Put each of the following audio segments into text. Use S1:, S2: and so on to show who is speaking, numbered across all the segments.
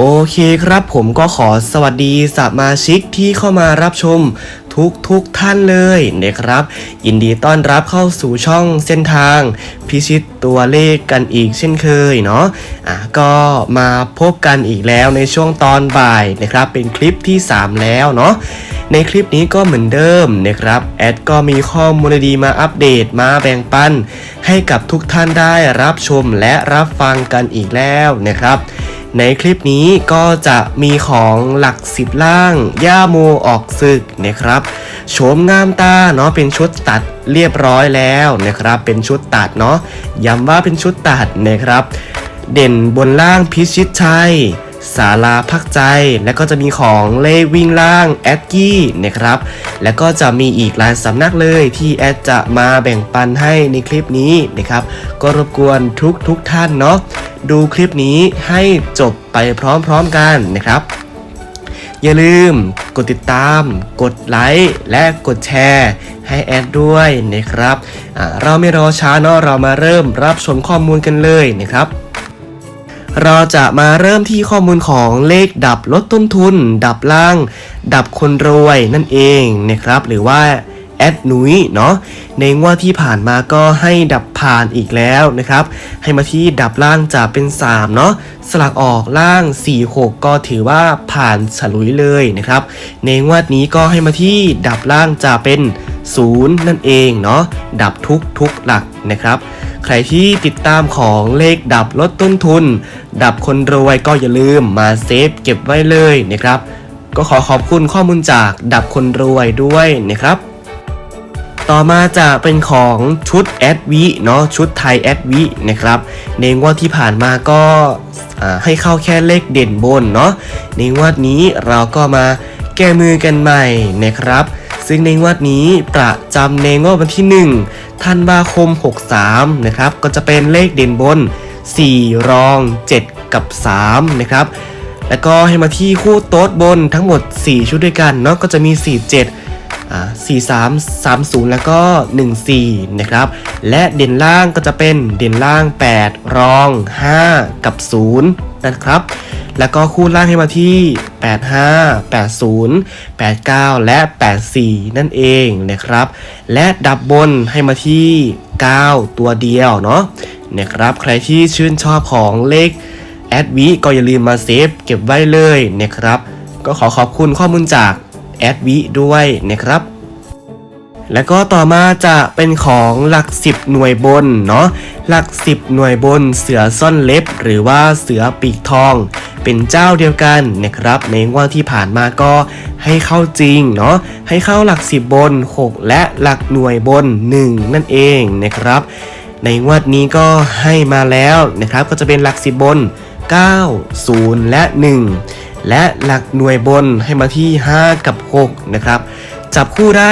S1: โอเคครับผมก็ขอสวัสดีสมาชิกที่เข้ามารับชมทุกทุกท่านเลยนะครับ ยินดีต้อนรับเข้าสู่ช่องเส้นทาง พิชิตตัวเลขกันอีกเช่นเคยเนาะอะก็มาพบกันอีกแล้วในช่วงตอนบ่ายนะครับ เป็นคลิปที่ 3 แล้วเนาะในคลิปนี้ก็เหมือนเดิมนะครับแอดก็มีข้อมูลดีมาอัปเดตมาแบ่งปัน ให้กับทุกท่านได้รับชมและรับฟังกันอีกแล้วนะครับ ในคลิปนี้ก็จะมีของหลักสิบล่าง ย่าโมออกศึกนะครับโฉมงามตาเนาะเป็นชุดตัดเรียบร้อยแล้วนะครับ เป็นชุดตัดเนาะย้ำว่าเป็นชุดตัดนะครับ เด่นบนล่างพิชิตชัย ศาลาพักใจ และก็จะมีของเลขวิ่งล่างแอดกี้นะครับ แล้วก็จะมีอีกหลายสำนักเลยที่แอดจะมาแบ่งปันให้ในคลิปนี้นะครับ ก็รบกวนทุกทุกท่านเนาะดูคลิปนี้ให้จบไปพร้อมๆกันนะครับ อย่าลืมกดติดตาม กดไลค์และกดแชร์ให้แอดด้วยนะครับ เราไม่รอช้าเนาะเรามาเริ่มรับชมข้อมูลกันเลยนะครับ เราจะมาเริ่มที่ข้อมูลของเลขดับลดต้นทุน ดับล่าง ดับคนรวยนั่นเองนะครับ หรือว่าแอดหนุยเนาะในงวดที่ผ่านมาก็ให้ดับผ่านอีกแล้วนะครับ ให้มาที่ดับล่างจะเป็น 3 เนาะสลักออกล่าง 4 6 ก็ถือว่าผ่านฉลุยเลยนะครับ ในงวดนี้ก็ให้มาที่ดับล่างจะเป็น 0 นั่นเองเนาะดับทุกทุกหลักนะครับ ใครที่ติดตามของเลขดับลดต้นทุน ดับคนรวยก็อย่าลืมมาเซฟเก็บไว้เลยนะครับ ก็ขอขอบคุณข้อมูลจากดับคนรวยด้วยนะครับ ต่อมาจะเป็นของชุดแอดวิเนาะชุดไทยแอดวินะครับในงวดที่ผ่านมาก็ให้เข้าแค่เลขเด่นบนเนาะในงวดนี้เราก็มา แก้มือกันใหม่นะครับ ซึ่งในงวดนี้ประจำในงวดวันที่ 1 ธันวาคม 63 นะครับ ก็จะเป็นเลขเด่นบน 4 รอง 7 กับ 3 นะครับ แล้วก็ให้มาที่คู่โต๊ดบนทั้งหมด 4 ชุดด้วยกันเนาะก็จะมี 4 7อ่า43 30 แล้วก็ 14 นะครับ และเด่นล่างก็จะเป็นเด่นล่าง 8 รอง 5 กับ 0 นะครับ แล้วก็คู่ล่างให้มาที่ 85 80 89 และ 84 นั่นเองนะครับ และดับบนให้มาที่ 9 ตัวเดียวเนาะนะครับ ใครที่ชื่นชอบของเลขแอดวิก็อย่าลืมมาเซฟเก็บไว้เลยนะครับ ก็ขอขอบคุณข้อมูลจากแอดวิด้วยนะครับแล้วก็ต่อมาจะเป็นของหลัก 10 หน่วยบนเนาะหลัก 10 หน่วยบนเสือซ่อนเล็บ หรือว่าเสือปีกทอง เป็นเจ้าเดียวกันนะครับในงวดที่ผ่านมาก็ให้เข้าจริงเนาะให้เข้าหลัก 10 บน 6 และหลักหน่วยบน 1 นั่นเองนะครับ ในงวดนี้ก็ให้มาแล้วนะครับก็จะเป็นหลัก 10 บน 9 0 และ 1 และหลักหน่วยบนให้มาที่ 5 กับ 6 นะครับจับคู่ได้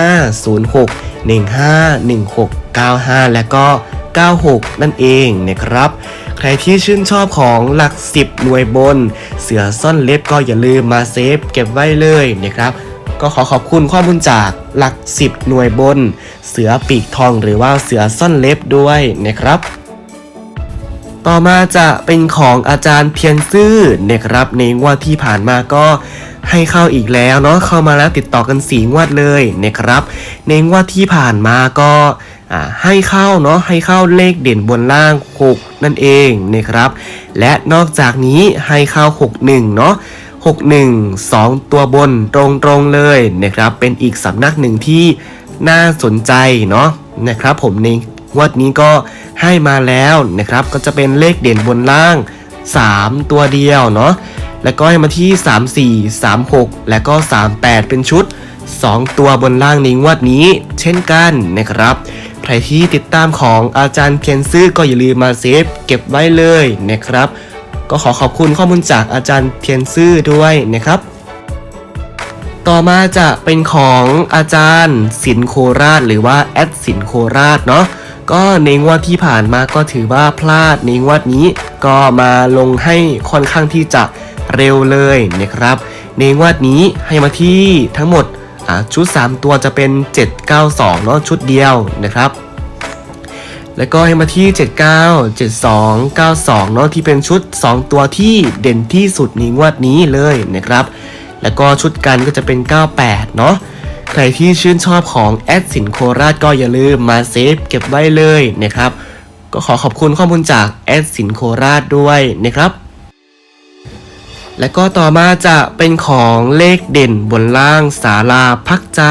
S1: 05 06 15 16 95 และก็ 96 นั่นเองนะครับ ใครที่ชื่นชอบของหลัก 10 หน่วยบน เสือซ่อนเล็บก็อย่าลืมมาเซฟเก็บไว้เลยนะครับก็ขอขอบคุณข้อมูลจากหลัก 10 หน่วยบน เสือปีกทองหรือว่าเสือซ่อนเล็บด้วยนะครับ ต่อมาจะเป็นของอาจารย์เพียรซื่อนะครับในงวดที่ผ่านมาก็ให้เข้าอีกแล้วเนาะเข้ามาแล้วติดต่อกันสีงวดเลยนะครับ ในงวดที่ผ่านมาก็ ให้เข้าเนาะให้เข้าเลขเด่นบนล่าง 6 นั่นเองนะครับ และนอกจากนี้ให้เข้า 61 เนาะ61 2 ตัวบนตรงๆเลยนะครับ เป็นอีกสำนักหนึ่งที่น่าสนใจเนาะนะครับผมในงวดนี้ก็ให้มาแล้วนะครับ ก็จะเป็นเลขเด่นบนล่าง 3 ตัวเดียวเนาะแล้วก็ให้มาที่ 34 36 และก็ 38 เป็นชุด 2 ตัวบนล่างในงวดนี้ เช่นกันนะครับ ใครที่ติดตามของอาจารย์เพียนซื่อก็อย่าลืมมาเซฟเก็บไว้เลยนะครับ ก็ขอขอบคุณข้อมูลจากอาจารย์เทียนซื่อด้วยนะครับ ต่อมาจะเป็นของอาจารย์สินโคราช หรือว่าแอดสินโคราชเนาะก็ในงวดที่ผ่านมาก็ถือว่าพลาดในงวดนี้ก็มาลงให้ค่อนข้างที่จะเร็วเลยนะครับ ในงวดนี้ให้มาที่ทั้งหมด อ่าชุด 3 ตัวจะเป็น 792เนาะชุดเดียวนะครับ แล้วก็ให้มาที่ 79 72 92เนาะที่เป็นชุด 2 ตัวที่เด่นที่สุดในงวดนี้เลยนะครับ แล้วก็ชุดกันก็จะเป็น 98 เนาะใครที่ชื่นชอบของแอดสินโคราชก็อย่าลืมมาเซฟเก็บไว้เลยนะครับ ก็ขอขอบคุณข้อมูลจากแอดสินโคราชด้วยนะครับ และก็ต่อมาจะเป็นของเลขเด่นบนล่างศาลาพักใจ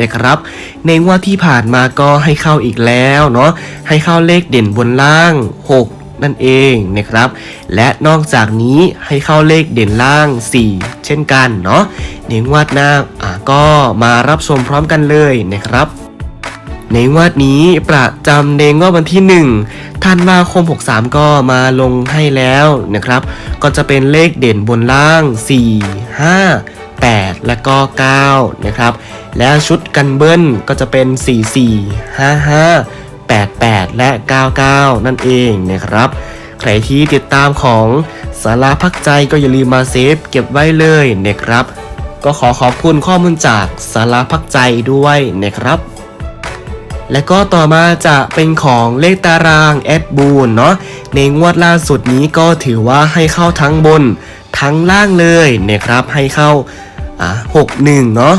S1: นะครับ ในงวดที่ผ่านมาก็ให้เข้าอีกแล้วเนาะให้เข้าเลขเด่นบนล่าง 6 นั่นเองนะครับ และนอกจากนี้ให้เข้าเลขเด่นล่าง 4 เช่นกันเนาะในงวดหน้าอ่าก็มารับชมพร้อมกันเลยนะครับในงวดนี้ประจำในงวดวันที่1 ธันวาคม 63 ก็มาลงให้แล้วนะครับ ก็จะเป็นเลขเด่นบนล่าง 4 5 8 และก็ 9 นะครับ แล้วชุดกันเบิ้ลก็จะเป็น 4 4 5 5 8 8 และ 99 นั่นเองนะครับ ใครที่ติดตามของสาราพักใจก็อย่าลืมมาเซฟเก็บไว้เลยนะครับ ก็ขอขอบคุณข้อมูลจากสาราพักใจด้วยนะครับ และก็ต่อมาจะเป็นของเลขตารางแอดบูนเนาะในงวดล่าสุดนี้ก็ถือว่าให้เข้าทั้งบนทั้งล่างเลยนะครับให้เข้าอ่าหกหนึ่งเนาะ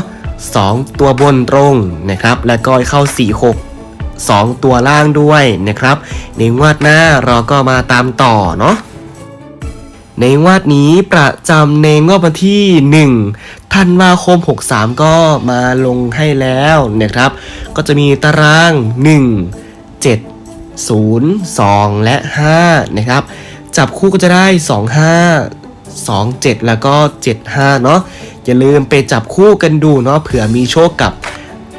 S1: สองตัวบนตรงนะครับ แล้วก็เข้าสี่หกสองตัวล่างด้วยนะครับ ในงวดหน้าเราก็มาตามต่อเนาะในงวดนี้ประจำในงวดวันที่1 ธันวาคม 63 ก็มาลงให้แล้วนะครับ ก็จะมีตาราง 1 7 0 2 และ 5 นะครับ จับคู่ก็จะได้ 2 5 2 7 แล้วก็ 7 5 เนาะอย่าลืมไปจับคู่กันดูเนาะเผื่อมีโชคกับ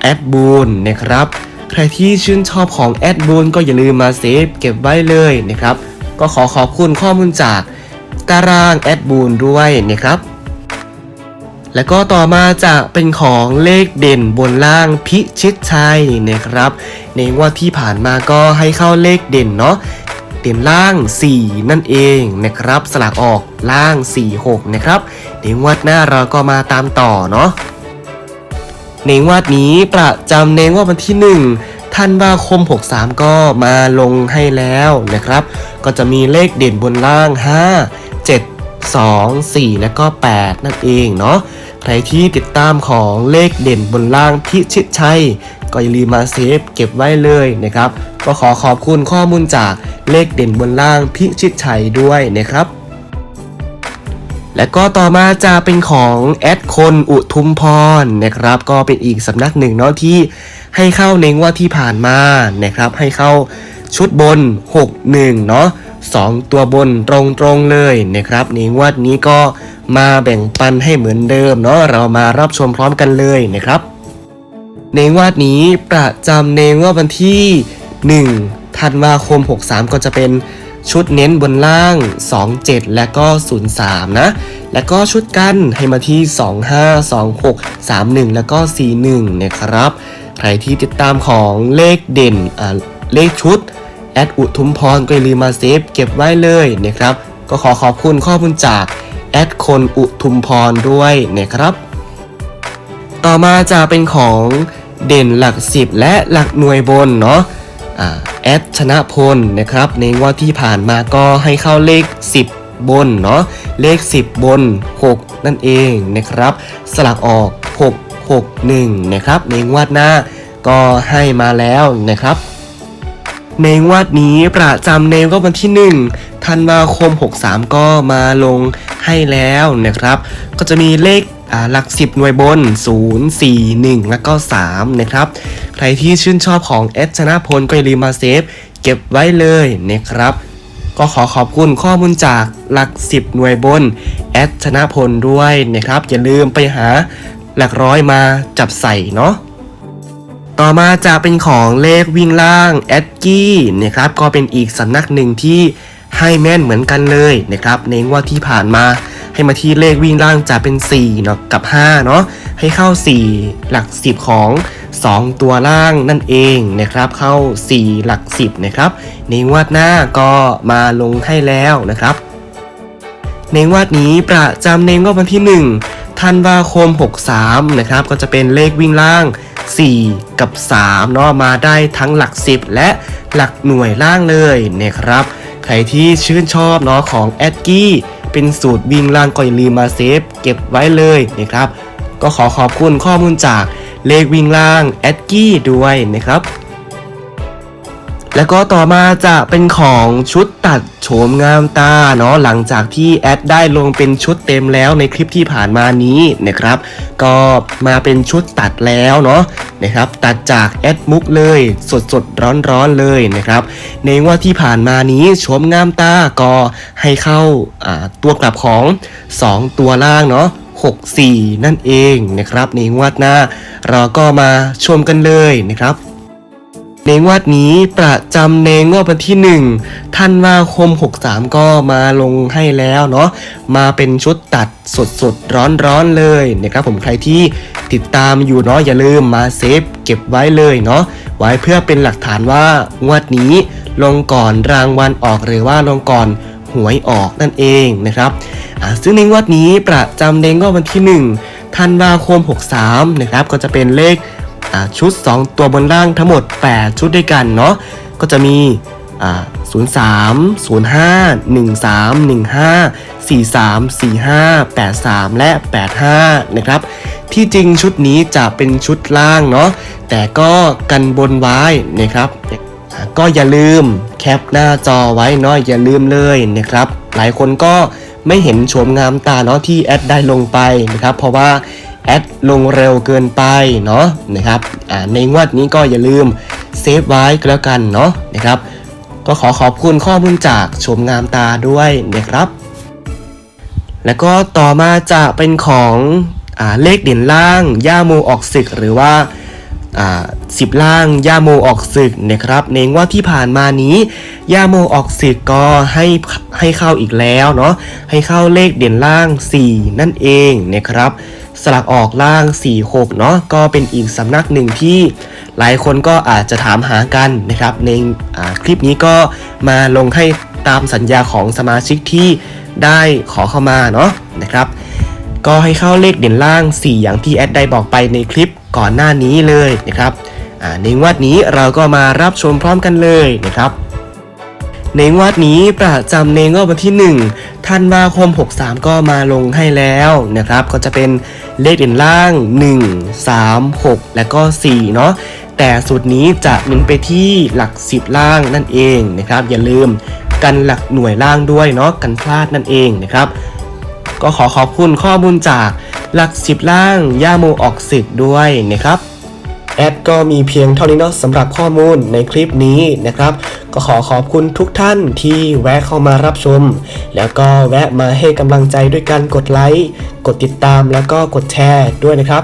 S1: แอดบูนนะครับ ใครที่ชื่นชอบของแอดบูนก็อย่าลืมมาเซฟเก็บไว้เลยนะครับ ก็ขอขอบคุณข้อมูลจากตารางแอดบูนด้วยนะครับ แล้วก็ต่อมาจะเป็นของเลขเด่นบนล่างพิชิตชัยนะครับ ในงวดที่ผ่านมาก็ให้เข้าเลขเด่นเนาะเด่นล่าง 4 นั่นเองนะครับ สลากออกล่าง 4 6 นะครับในงวดหน้าเราก็มาตามต่อเนาะในงวดนี้ประจำในงวดวันที่ 1 ธันวาคม 63 ก็มาลงให้แล้วนะครับ ก็จะมีเลขเด่นบนล่าง 5 2 4 และก็ 8 นั่นเองเนาะใครที่ติดตามของเลขเด่นบนล่างพิชิตชัยก็อย่าลืมมาเซฟเก็บไว้เลยนะครับก็ขอขอบคุณข้อมูลจากเลขเด่นบนล่างพิชิตชัยด้วยนะครับ และก็ต่อมาจะเป็นของแอดคนอุทุมพรนะครับ ก็เป็นอีกสำนักหนึ่งเนาะที่ให้เข้าในงวดที่ผ่านมานะครับ ให้เข้าชุดบน 6 1 เนาะ 2 ตัวบนตรงๆเลยนะครับในงวดนี้ก็มาแบ่งปันให้เหมือนเดิมเนาะเรามารับชมพร้อมกันเลยนะครับ ในงวดนี้ประจำในงวดวันที่ 1 ธันวาคม 63 ก็จะเป็นชุดเน้นบนล่าง 27 และก็ 03 นะ แล้วก็ชุดกันให้มาที่ 25 26 31 แล้วก็ 41 นะครับ ใครที่ติดตามของเลขเด่นอ่าเลขชุด ดอุทุมพรก็อย่าลืมมาเซฟเก็บไว้เลยนะครับ ก็ขอขอบคุณข้อมูลจากแอดคนอุทุมพรด้วยนะครับ ต่อมาจะเป็นของเด่นหลัก10และหลักหน่วยบนเนาะอ่าแอดชนะพลนะครับ ในงวดที่ผ่านมาก็ให้เข้าเลข 10บนเนาะเลข 10 บน 6 นั่นเองนะครับ สลักออก 6 6 1 นะครับในงวดหน้าก็ให้มาแล้วนะครับ ในงวดนี้ประจำในก็วันที่ 1 ธันวาคม 63 ก็มาลงให้แล้วนะครับ ก็จะมีเลขหลัก 10 หน่วยบน 0 4 1 แล้วก็ 3 นะครับ ใครที่ชื่นชอบของแอดชนะพลก็อย่าลืมมาเซฟ เก็บไว้เลยนะครับ ก็ขอขอบคุณข้อมูลจากหลัก 10 หน่วยบนแอดชนะพลด้วยนะครับ อย่าลืมไปหาหลักร้อยมาจับใส่เนาะ ต่อมาจะเป็นของเลขวิ่งล่างแอดกี้นะครับก็เป็นอีกสำนักหนึ่งที่ให้แม่นเหมือนกันเลยนะครับในงวดที่ผ่านมาให้มาที่เลขวิ่งล่างจะเป็น4เนาะกับ5เนาะให้เข้า 4 หลัก 10 ของ 2 ตัวล่างนั่นเองนะครับเข้า 4 หลัก 10นะครับในงวดหน้าก็มาลงให้แล้วนะครับ ในงวดนี้ประจำในงวดวันที่ 1 ธันวาคม 63นะครับก็จะเป็นเลขวิ่งล่าง 4 กับ 3 เนาะมาได้ทั้งหลัก 10 และหลักหน่วยล่างเลยนะครับ ใครที่ชื่นชอบเนาะของแอดกี้เป็นสูตรวิ่งล่างก็อย่าลืมมาเซฟเก็บไว้เลยนะครับ ก็ขอขอบคุณข้อมูลจากเลขวิ่งล่างแอดกี้ด้วยนะครับ แล้วก็ต่อมาจะเป็นของชุดตัดโฉมงามตาเนาะหลังจากที่แอดได้ลงเป็นชุดเต็มแล้วในคลิปที่ผ่านมานี้นะครับ ก็มาเป็นชุดตัดแล้วเนาะนะครับ ตัดจากแอดมุกเลยสดสดร้อนร้อนเลยนะครับ ในว่าที่ผ่านมานี้โฉมงามตาก็ให้เข้าอ่าตัวกลับของ 2 ตัวล่างเนาะ6 4 นั่นเองนะครับในงวดหน้า เราก็มาชมกันเลยนะครับ ในงวดนี้ประจำในงวดวันที่1ธันว่าคม 63 ก็มาลงให้แล้วเนาะมาเป็นชุดตัดสดสดร้อนร้อนๆเลยนะครับผมใครที่ติดตามอยู่เนาะอย่าลืมมาเซฟเก็บไว้เลยเนาะไว้เพื่อเป็นหลักฐานว่างวดนี้ลงก่อนรางวัลออกหรือว่าลงก่อนหวยออกนั่นเองนะครับซึ่งในงวดนี้ประจำในงวดวันที่ 1 ธันวาคม 63 นะครับ ก็จะเป็นเลข ชุด 2 ตัวบนล่างทั้งหมด 8 ชุดด้วยกันเนาะก็จะมีอ่า03 05 13 15 43 45 83 และ 85 นะครับ ที่จริงชุดนี้จะเป็นชุดล่างเนาะแต่ก็กันบนไว้นะครับก็อย่าลืมแคปหน้าจอไว้เนาะอย่าลืมเลยนะครับ หลายคนก็ไม่เห็นโฉมงามตาเนาะที่แอดได้ลงไปนะครับ เพราะว่า แอดลงเร็วเกินไปเนาะนะครับในงวดนี้ก็อย่าลืมเซฟไว้ก็แล้วกันเนาะนะครับ ก็ขอขอบคุณข้อมูลจากชมงามตาด้วยนะครับ แล้วก็ต่อมาจะเป็นของอเลขเด่นล่างย่าโมออกศึกหรือว่าสิบล่างย่าโมออกศึกนะครับในงวดที่ผ่านมานี้ย่าโมออกศึกก็ให้ให้เข้าอีกแล้วเนาะให้เข้าเลขเด่นล่าง 4 นั่นเองนะครับ สลักออกล่าง4 6เนาะก็เป็นอีกสำนักหนึ่งที่หลายคนก็อาจจะถามหากันนะครับ ในคลิปนี้ก็มาลงให้ตามสัญญาของสมาชิกที่ได้ขอเข้ามาเนาะนะครับ ก็ให้เข้าเลขเด่นล่าง 4 อย่างที่แอดได้บอกไปในคลิปก่อนหน้านี้เลยนะครับอ่าในงวดนี้เราก็มารับชมพร้อมกันเลยนะครับ ในงวดนี้ประจำในงวดวันที่ 1 ธันวาคม 63 ก็มาลงให้แล้วนะครับ ก็จะเป็นเลขเด่นล่าง 1 3 6 และก็ 4 เนาะแต่สูตรนี้จะเน้นไปที่หลัก 10 ล่างนั่นเองนะครับ อย่าลืมกันหลักหน่วยล่างด้วยเนาะกันพลาดนั่นเองนะครับ ก็ขอขอบคุณข้อมูลจากหลัก 10 ล่างย่าโมออกศึกด้วยนะครับ แอดก็มีเพียงเท่านี้เนาะสำหรับข้อมูลในคลิปนี้นะครับ ก็ขอขอบคุณทุกท่านที่แวะเข้ามารับชม แล้วก็แวะมาให้กำลังใจด้วยการกดไลค์กดติดตามแล้วก็กดแชร์ด้วยนะครับ